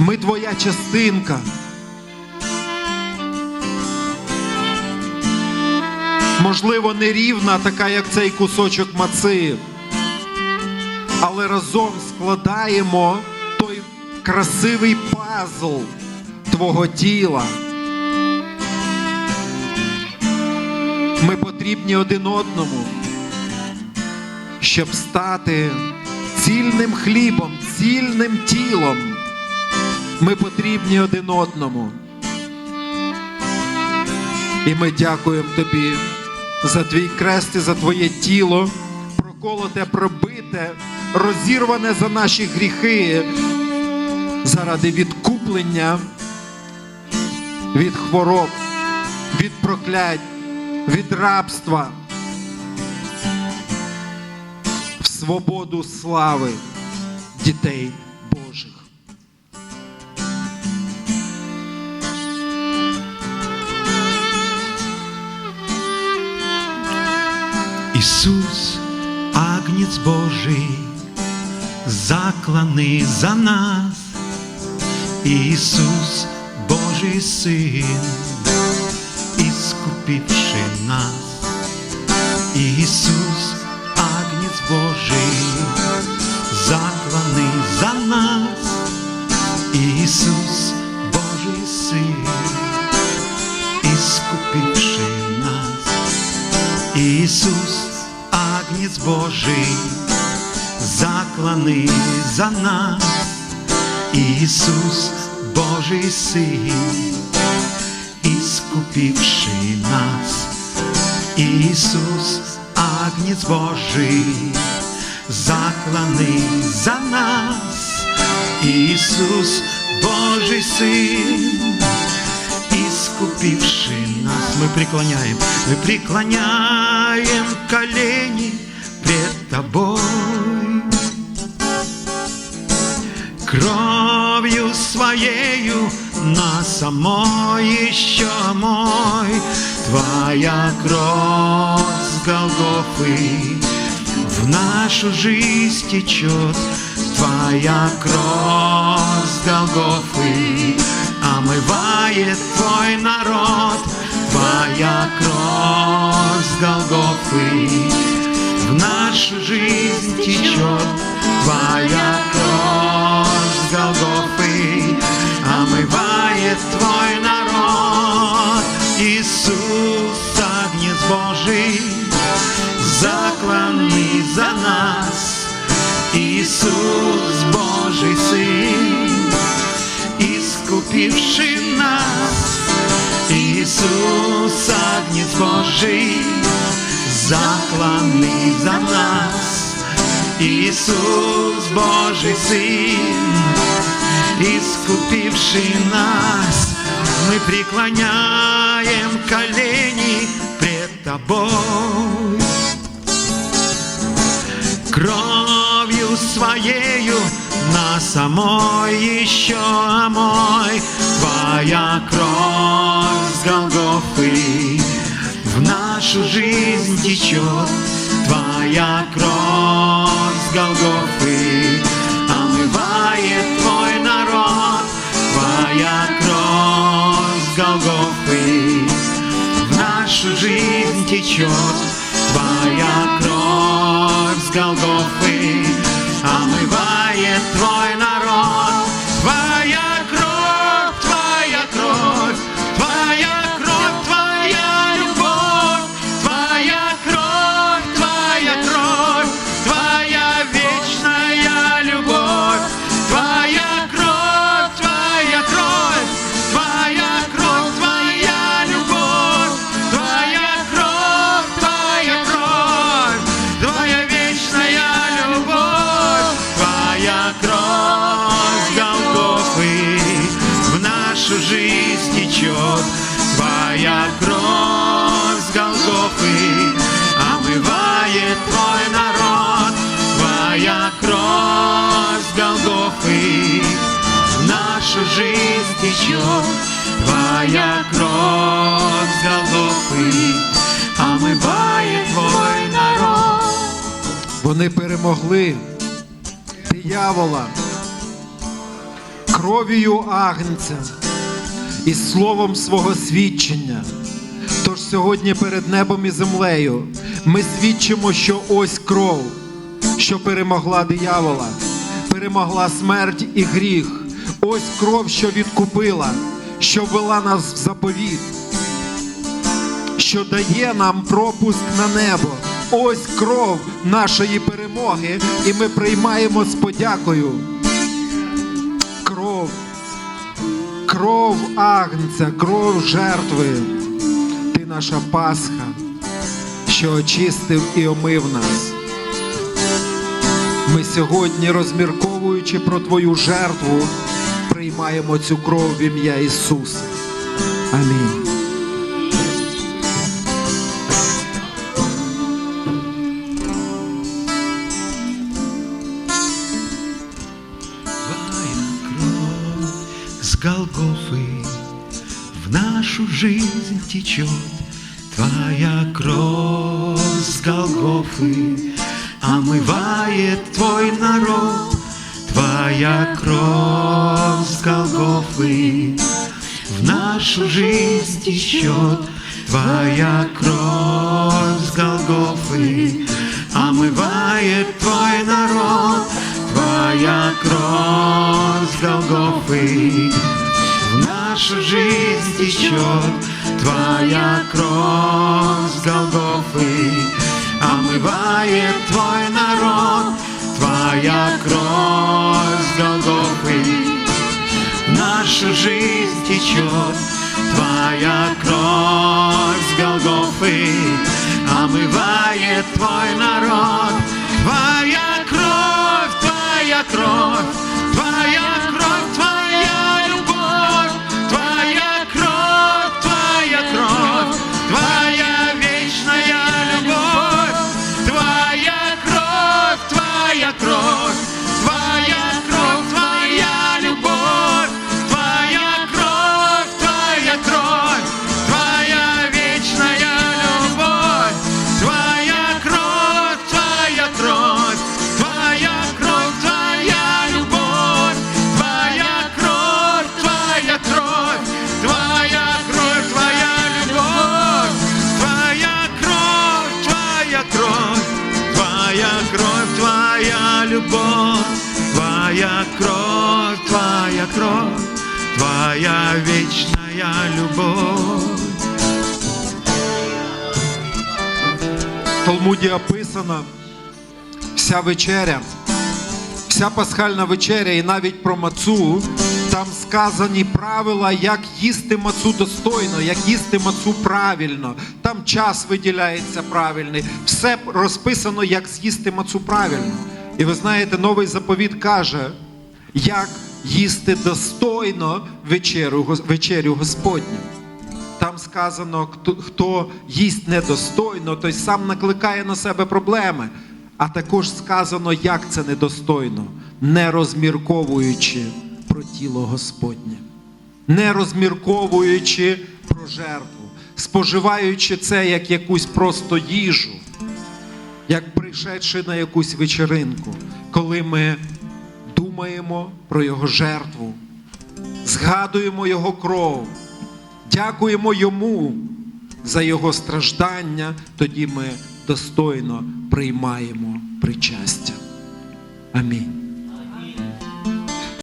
Ми твоя частинка. Можливо, не рівна, така, як цей кусочок маци. Але разом складаємо той красивий пазл твого тіла. Ми потрібні один одному, щоб стати цільним хлібом, цільним тілом. Ми потрібні один одному. І ми дякуємо тобі за твій крест і за твоє тіло, проколоте, пробите, розірване за наші гріхи, заради відкуплення від хвороб, від проклять, від рабства в свободу слави дітей Ісус, Агнець Божий, закланий за нас, Ісус, Божий Син, іскупивши нас, Ісус, Божий, закланий за нас, Ісус, Божий Син, іскупивши нас, Ісус, Агнець Божий, закланий за нас, Ісус, Божий Син, искупивший нас. Мы преклоняем, мы преклоняем колени пред Тобой. Кровью Своею на самой еще мой, Твоя кровь с Голгофы в нашу жизнь течет, Твоя кровь с Голгофы омывает Твой народ, Твоя кровь с Голгофы жизнь течет, Твоя кровь Голгофы омывает Твой народ, Иисус, Агнец Божий, закланный за нас, Иисус, Божий Сын, искупивший нас, Иисус, Агнец Божий, закланный за нас, Иисус, Божий Сын, искупивший нас, мы преклоняем колени пред Тобой. Кровью своею на самой еще мой Твоя кровь с Голгофы нашу жизнь течет. Твоя кровь с Голгофы омывает Твой народ. Твоя кровь с Голгофы в нашу жизнь течет. Твоя кровь с Голгофы омывает Твой народ. Течет, Твоя кровь с Голгофы омывает Твой народ. Вони перемогли диявола. кров'ю Агнця і словом свого свідчення. Тож сьогодні перед небом і землею ми свідчимо, що ось кров, що перемогла диявола, перемогла смерть і гріх. Ось кров, що відкупила, що ввела нас в заповіт, що дає нам пропуск на небо. Ось кров нашої перемоги, і ми приймаємо з подякою. Кров, кров Агнця, кров жертви. Ти наша Пасха, що очистив і омив нас. Ми сьогодні, розмірковуючи про Твою жертву, приймаємо цю кров в ім'я Ісуса. Амінь. Твоя кровь с Голгофы в нашу жизнь течет. Твоя кровь с Голгофы омывает твой народ. Твоя кровь с Голгофы в нашу жизнь течет. Твоя кровь с Голгофы омывает твой народ. Твоя кровь с Голгофы в нашу жизнь течет. Твоя кровь с Голгофы омывает твой народ. Твоя кровь Голгофы в нашу жизнь течет. Твоя кровь с Голгофы омывает твой народ. Твоя кровь, твоя кровь, твоя кровь, твоя кровь, твоя вечная любовь. В Талмуді описано вся вечеря, вся пасхальна вечеря, і навіть про мацу. Там сказані правила, як їсти мацу достойно, як їсти мацу правильно. Там час виділяється правильний. Все розписано, як з'їсти мацу правильно. І ви знаєте, новий заповіт каже, як їсти достойно вечерю, вечерю Господню. Там сказано, хто, їсть недостойно, той сам накликає на себе проблеми. А також сказано, як це недостойно, не розмірковуючи про тіло Господнє, не розмірковуючи про жертву, споживаючи це як якусь просто їжу, як прийшедши на якусь вечеринку, коли ми думаємо про його жертву, згадуємо його кров. Дякуємо йому за його страждання, тоді ми достойно приймаємо причастя. Амінь.